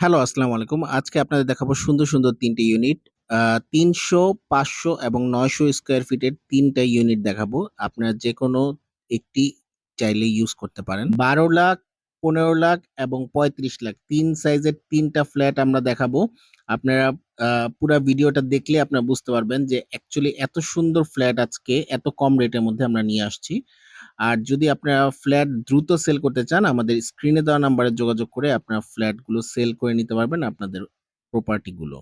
Hello, আসসালামু আলাইকুম। আজকে আপনাদের দেখাবো সুন্দর, সুন্দর ৩ টি ইউনিট। ৩০০, ৫০০ এবং ৯০০ স্কোয়ার ফিটের ৩ টা ইউনিট দেখাবো। আপনারা যেকোনো একটি চাইলে ইউজ করতে পারেন। ১২ লাখ, ১৫ লাখ এবং ৩৫ লাখ ৩ সাইজের ৩ টা ফ্ল্যাট আমরা দেখাবো। আপনারা পুরা ভিডিওটা দেখলে আপনারা বুঝতে পারবেন যে অ্যাকচুয়ালি এত সুন্দর ফ্ল্যাট আজকে এত কম রেটের মধ্যে আমরা নিয়ে আসছি। আর যদি আপনারা ফ্ল্যাট দ্রুত সেল করতে চান আমাদের স্ক্রিনে দেওয়া নাম্বারে যোগাযোগ করে আপনারা ফ্ল্যাটগুলো সেল করে নিতে পারবেন আপনাদের প্রপার্টি গুলো।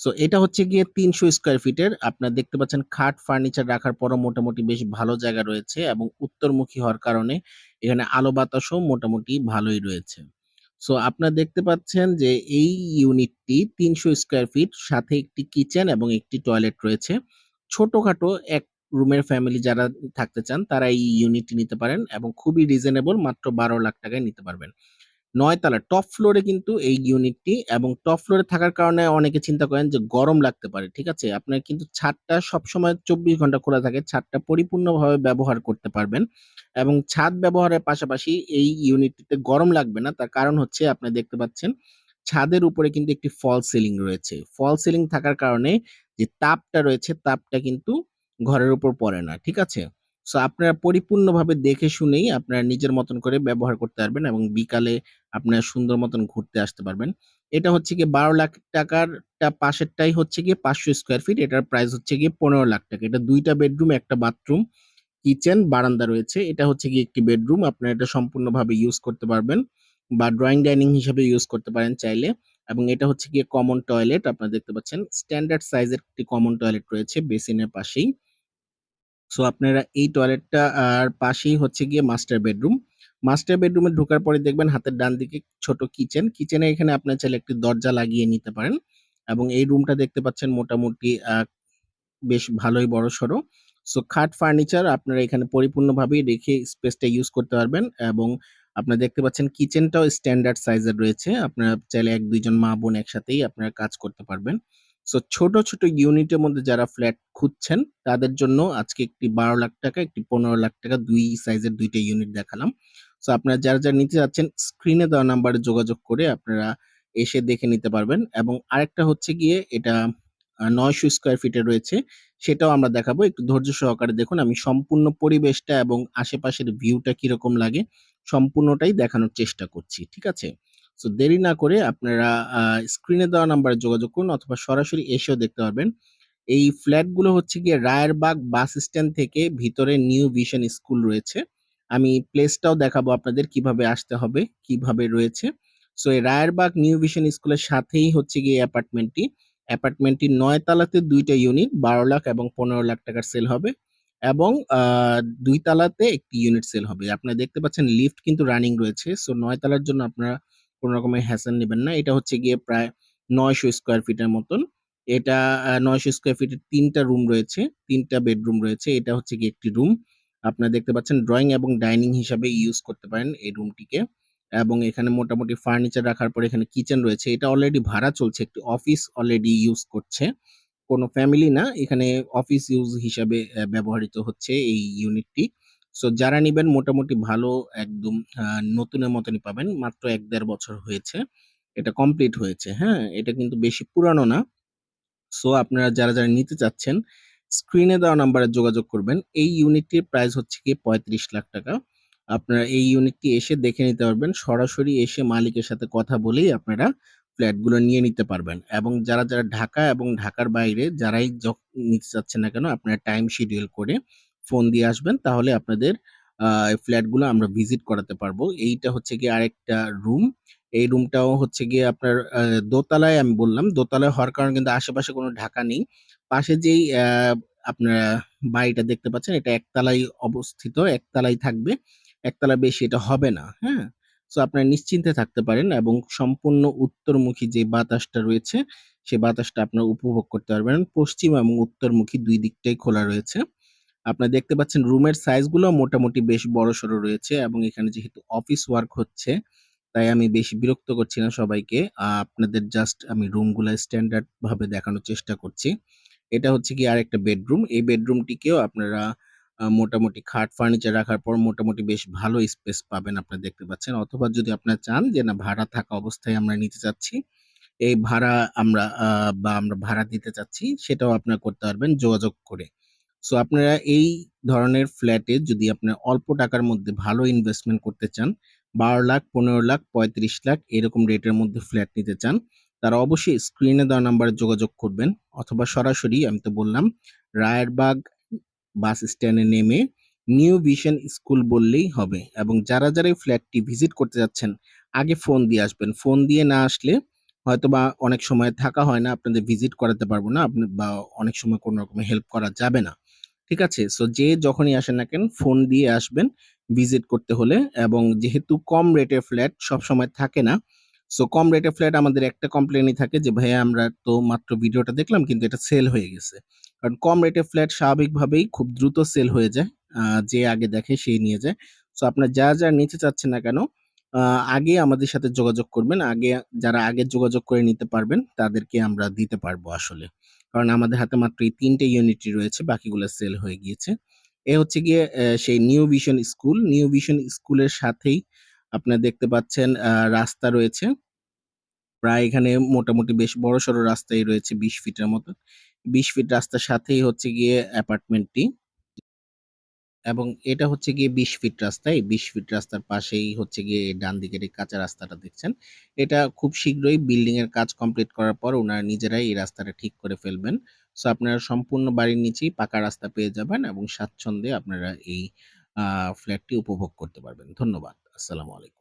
সো এটা হচ্ছে গিয়ে ৩০০ স্কোয়ার ফিটের। আপনারা দেখতে পাচ্ছেন খাট, ফার্নিচার রাখার পরও মোটামুটি বেশ ভালো জায়গা রয়েছে এবং উত্তরমুখী হওয়ার কারণে এখানে আলো বাতাসও মোটামুটি ভালোই রয়েছে। সো আপনারা দেখতে পাচ্ছেন যে এই ইউনিটটি ৩০০ স্কোয়ার ফিট সাথে একটি কিচেন এবং একটি টয়লেট রয়েছে। ছোটখাটো এক রুমের ফ্যামিলি যারা থাকতে চান, তারা এই ইউনিটটি নিতে পারেন এবং খুবই রিজনেবল মাত্র ১২ লাখ টাকায় নিতে পারবেন। ৯ তালা টপ ফ্লোরে কিন্তু এই ইউনিটটি এবং টপ ফ্লোরে থাকার কারণে অনেকে চিন্তা করেন যে গরম লাগতে পারে। ঠিক আছে? আপনার কিন্তু ছাদটা সবসময় ২৪ ঘণ্টা খোলা থাকে। ছাদটা পরিপূর্ণভাবে ব্যবহার করতে পারবেন এবং ছাদ ব্যবহারের পাশাপাশি এই ইউনিটটিতে গরম লাগবে না। তার কারণ হচ্ছে আপনি দেখতে পাচ্ছেন ছাদের উপরে কিন্তু একটি ফল সিলিং রয়েছে। ফল সিলিং থাকার কারণে যে তাপটা রয়েছে, তাপটা কিন্তু ঘরের উপর পড়ে না। ঠিক আছে? সো আপনারা পরিপূর্ণভাবে দেখে শুনেই আপনারা নিজের মতন করে ব্যবহার করতে পারবেন এবং বিকালে আপনারা সুন্দর মতন ঘুরতে আসতে পারবেন। এটা হচ্ছে গিয়ে ১২ লাখ টাকার পাশেরটাই হচ্ছে গিয়ে ৫০০ স্কোয়ার ফিট। এটার প্রাইস হচ্ছে গিয়ে ১৫ লাখ টাকা। এটা ২ টা বেডরুম, ১ টা বাথরুম, কিচেন, বারান্দা রয়েছে। এটা হচ্ছে গিয়ে একটি বেডরুম। আপনারা এটা সম্পূর্ণভাবে ইউজ করতে পারবেন বা ড্রইং ডাইনিং হিসেবে ইউজ করতে পারেন চাইলে এবং এটা হচ্ছে গিয়ে কমন টয়লেট। আপনারা দেখতে পাচ্ছেন স্ট্যান্ডার্ড সাইজের একটি কমন টয়লেট রয়েছে বেসিনের পাশেই। সো আপনারা এই টয়লেটটা আর পাশেই হচ্ছে গিয়ে মাস্টার বেডরুম। মাস্টার বেডরুমে ঢোকার পরে দেখবেন হাতের ডান দিকে ছোট কিচেন। কিচেনে এখানে আপনার চাইলে একটি দরজা লাগিয়ে নিতে পারেন এবং এই রুমটা দেখতে পাচ্ছেন মোটামুটি বেশ ভালোই বড় সড়ো সো খাট, ফার্নিচার আপনারা এখানে পরিপূর্ণভাবেই রেখে স্পেসটা ইউজ করতে পারবেন এবং আপনারা দেখতে পাচ্ছেন কিচেনটাও স্ট্যান্ডার্ড সাইজের রয়েছে। আপনারা চাইলে এক দুইজন মা-বোন একসাথেই আপনারা কাজ করতে পারবেন। সো ছোট, ছোট ইউনিটের মধ্যে যারা ফ্ল্যাট খুঁজছেন তাদের জন্য আজকে একটি ১২ লাখ টাকা, একটি ১৫ লাখ টাকা দুই সাইজের ২ টা ইউনিট দেখালাম। সো আপনারা যারা, যারা নিতে যাচ্ছেন স্ক্রিনে দেওয়া নাম্বারে যোগাযোগ করে আপনারা এসে দেখে নিতে পারবেন এবং আরেকটা হচ্ছে গিয়ে এটা ৯০০ স্কোয়ার ফিটে রয়েছে। সেটাও আমরা দেখাবো। একটু ধৈর্য সহকারে দেখুন। আমি সম্পূর্ণ পরিবেশটা এবং আশেপাশের ভিউটা কীরকম লাগে সম্পূর্ণটাই দেখানোর চেষ্টা করছি। ঠিক আছে? সো দেরি না করে আপনারা স্ক্রিনে দেওয়া নাম্বারে যোগাযোগ করুন অথবা সরাসরি এসেও দেখতে পারবেন। এই ফ্ল্যাটগুলো হচ্ছে গিয়ে রায়েরবাগ বাস স্ট্যান্ড থেকে ভিতরে নিউ ভিশন স্কুল রয়েছে। আমি প্লেসটাও দেখাবো আপনাদের কীভাবে আসতে হবে, কীভাবে রয়েছে। সো এই রায়েরবাগ নিউ ভিশন স্কুলের সাথেই হচ্ছে গিয়ে অ্যাপার্টমেন্টটি। অ্যাপার্টমেন্টটি নয় তালাতে দুইটা ইউনিট ১২ লাখ এবং ১৫ লাখ টাকার সেল হবে এবং ২ তালাতে একটি ইউনিট সেল হবে। আপনারা দেখতে পাচ্ছেন লিফট কিন্তু রানিং রয়েছে। সো নয় তালার জন্য আপনারা কোন রকমের হ্যাসেল নিবেন না। এটা হচ্ছে গিয়ে প্রায় ৯০০ স্কোয়ার ফিটের মতন। এটা নয়শো স্কোয়ার ফিটের ৩ টা রুম রয়েছে, তিনটা বেডরুম রয়েছে। এটা হচ্ছে গিয়ে একটি রুম। আপনারা দেখতে পাচ্ছেন ড্রয়িং এবং ডাইনিং হিসাবে ইউজ করতে পারেন এই রুমটিকে এবং এখানে মোটামুটি ফার্নিচার রাখার পরে এখানে কিচেন রয়েছে। এটা অলরেডি ভাড়া চলছে। একটি অফিস অলরেডি ইউজ করছে। কোন ফ্যামিলি না। এখানে অফিস ইউজ হিসাবে ব্যবহৃত হচ্ছে এই ইউনিটটি। সো যারা নিবেন মোটামুটি ভালো একদম নতুনের মতনই পাবেন। মাত্র এক দেড় বছর হয়েছে। এটা কমপ্লিট হয়েছে। হ্যাঁ? এটা কিন্তু বেশি পুরানো না। সো আপনারা যারা, যারা নিতে চাচ্ছেন স্ক্রিনে দেওয়া নাম্বারে যোগাযোগ করবেন। এই ইউনিটটির প্রাইস হচ্ছে গিয়ে ৩৫ লাখ টাকা। আপনারা এই ইউনিটটি এসে দেখে নিতে পারবেন। সরাসরি এসে মালিকের সাথে কথা বলেই আপনারা ফ্ল্যাটগুলো নিয়ে নিতে পারবেন এবং যারা, যারা ঢাকা এবং ঢাকার বাইরে যারাই নিতে চাচ্ছেন না কেন আপনারা টাইম শিডিউল করে ফোন দিয়ে আসবেন। তাহলে আপনাদের ফ্ল্যাটগুলো আমরা ভিজিট করাতে পারব। এইটা হচ্ছে গিয়ে আরেকটা রুম। এই রুমটাও হচ্ছে গিয়ে আপনার দোতলায় আমি বললাম। দোতলায় হওয়ার কারণে কিন্তু আশেপাশে কোনো ঢাকা নেই। পাশে যেই আপনারা বাড়িটা দেখতে পাচ্ছেন এটা একতলায় অবস্থিত। একতলায় থাকবে। একতলার বেশি এটা হবে না। হ্যাঁ? সো আপনারা নিশ্চিন্তে থাকতে পারেন এবং সম্পূর্ণ উত্তরমুখী যে বাতাসটা রয়েছে, সে বাতাসটা আপনারা উপভোগ করতে পারবেন। পশ্চিম এবং উত্তরমুখী দুই দিকটাই খোলা রয়েছে। আপনারা দেখতে পাচ্ছেন রুমের সাইজগুলো মোটামুটি বেশ বড়সড় রয়েছে এবং এখানে যেহেতু অফিস ওয়ার্ক হচ্ছে, তাই আমি বেশি বিরক্ত করছি না সবাইকে। আপনাদের জাস্ট আমি রুমগুলা স্ট্যান্ডার্ড ভাবে দেখানোর চেষ্টা করছি। এটা হচ্ছে কি আর একটা বেডরুম। এই বেডরুমটিকেও আপনারা মোটামুটি খাট ফার্নিচার রাখার পর মোটামুটি বেশ ভালো স্পেস পাবেন আপনারা দেখতে পাচ্ছেন। অথবা যদি আপনারা চান যে না ভাড়া থাকা অবস্থায় আমরা নিতে চাচ্ছি, এই ভাড়া আমরা বা আমরা ভাড়া দিতে চাচ্ছি সেটাও আপনারা করতে পারবেন যোগাযোগ করে। সো আপনারা এই ধরনের ফ্ল্যাটে যদি আপনার অল্প টাকার মধ্যে ভালো ইনভেস্টমেন্ট করতে চান, ১২ লাখ, ১৫ লাখ, ৩৫ লাখ এরকম রেটের মধ্যে ফ্ল্যাট নিতে চান, তারা অবশ্যই স্ক্রিনে দেওয়া নাম্বারে যোগাযোগ করবেন অথবা সরাসরি আমি তো বললাম রায়েরবাগ বাস স্ট্যান্ডে নেমে নিউ ভিশন স্কুল বললেই হবে এবং যারা, যারা এই ফ্ল্যাটটি ভিজিট করতে যাচ্ছেন আগে ফোন দিয়ে আসবেন। ফোন দিয়ে না আসলে হয়তো বা অনেক সময় থাকা হয় না, আপনাদের ভিজিট করাতে পারব না আপনি বা অনেক সময় কোনো রকমের হেল্প করা যাবে না। ঠিক আছে? সো যে যখনই আসেন না কেন ফোন দিয়ে আসবেন ভিজিট করতে হলে এবং যেহেতু কম রেটের ফ্ল্যাট সব সময় থাকে না। সো কম রেটে ফ্ল্যাট আমাদের একটা কমপ্লেনই থাকে যে ভাইয়া আমরা তো মাত্র ভিডিওটা দেখলাম কিন্তু এটা সেল হয়ে গেছে। কারণ কম রেটে ফ্ল্যাট স্বাভাবিকভাবেই খুব দ্রুত সেল হয়ে যায়। যে আগে দেখে সেই নিয়ে যায়। সো আপনার যা, যা নিতে চাচ্ছেন না কেন আগে আমাদের সাথে যোগাযোগ করবেন। আগে যারা আগে যোগাযোগ করে নিতে পারবেন তাদেরকে আমরা দিতে পারব আসলে। কারণ আমাদের হাতে মাত্র এই ৩ টে ইউনিটই রয়েছে বাকিগুলো সেল হয়ে গিয়েছে। এ হচ্ছে গিয়ে সেই new vision school. New vision স্কুলের সাথেই আপনারা দেখতে পাচ্ছেন রাস্তা রয়েছে। প্রায় এখানে মোটামুটি বেশ বড় বড়সড় রাস্তাই রয়েছে ২০ ফিটের মতো। ২০ ফিট রাস্তার সাথেই হচ্ছে গিয়ে অ্যাপার্টমেন্টটি। এবং এটা হচ্ছে গিয়ে ২০ ফিট রাস্তা। এই ২০ ফিট রাস্তার পাশেই হচ্ছে গিয়ে ডান দিকের এই কাঁচা রাস্তাটা দেখছেন। এটা খুব শীঘ্রই বিল্ডিং এর কাজ কমপ্লিট করার পর উনারা নিজেরাই এই রাস্তাটা ঠিক করে ফেলবেন। সো, আপনারা সম্পূর্ণ বাড়ির নিচেই পাকা রাস্তা পেয়ে যাবেন এবং স্বাচ্ছন্দ্যে আপনারা এই ফ্ল্যাটটি উপভোগ করতে পারবেন। ধন্যবাদ। আসসালামু আলাইকুম।